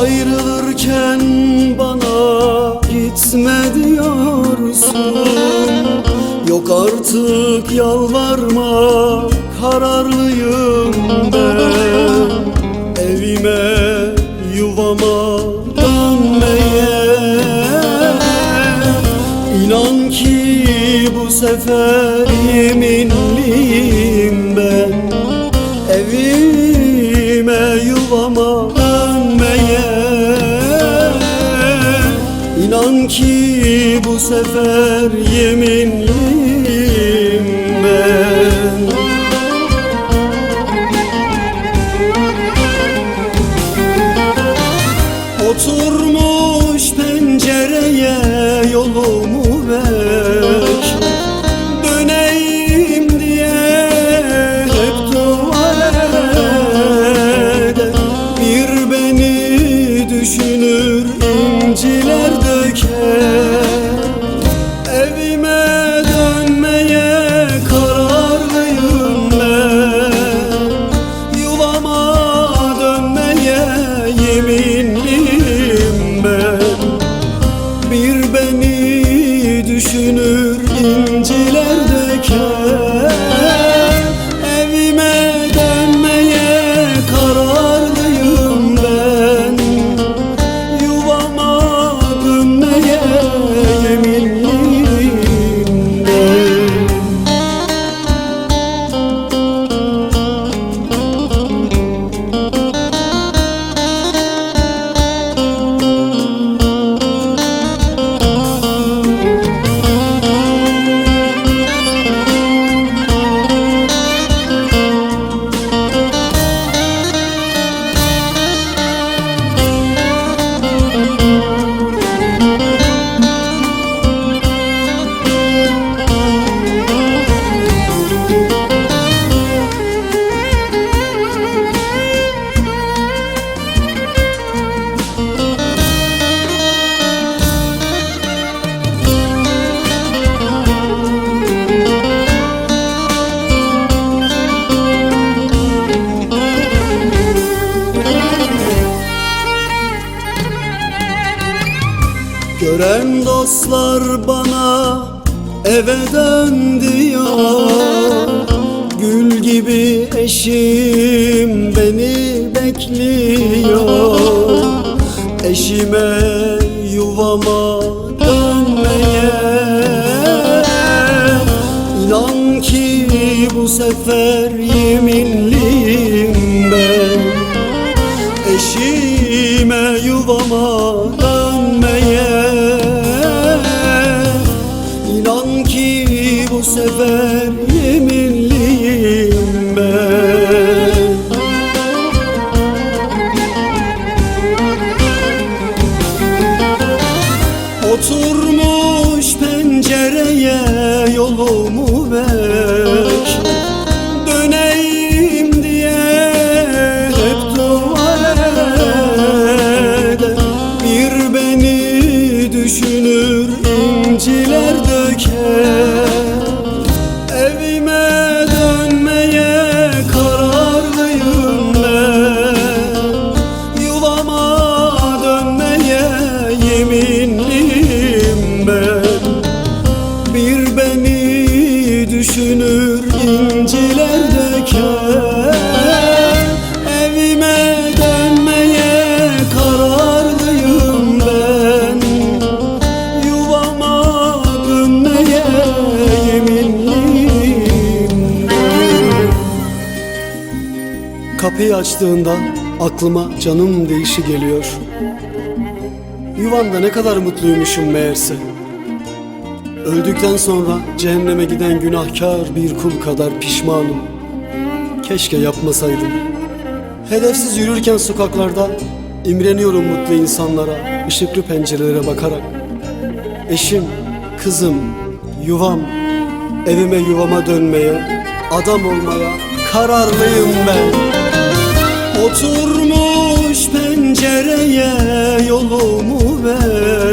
Ayrılırken bana gitme diyorsun. Yok artık yalvarma kararlıyım ben. Evime yuvama dönmeye. İnan ki bu sefer yeminliyim ben. Evime yuvama İnan ki bu sefer yeminliyim ben. Oturmuş düşünür inciler Gören dostlar bana eve dön diyor Gül gibi eşim beni bekliyor. Eşime yuvama dönmeye. İnan ki bu sefer yeminliyim bu Bir beni düşünür inciler döker Evime dönmeye kararlıyım ben. Yuvama dönmeye yeminliyim. Kapıyı açtığında aklıma canım değişi geliyor. Yuvanda ne kadar mutluymuşum meğerse Öldükten sonra cehenneme giden günahkar bir kul kadar pişmanım. Keşke yapmasaydım. Hedefsiz yürürken sokaklarda imreniyorum mutlu insanlara, ışıklı pencerelere bakarak. Eşim, kızım, yuvam, evime yuvama dönmeye, adam olmaya kararlıyım ben. Oturmuş pencereye yolumu ver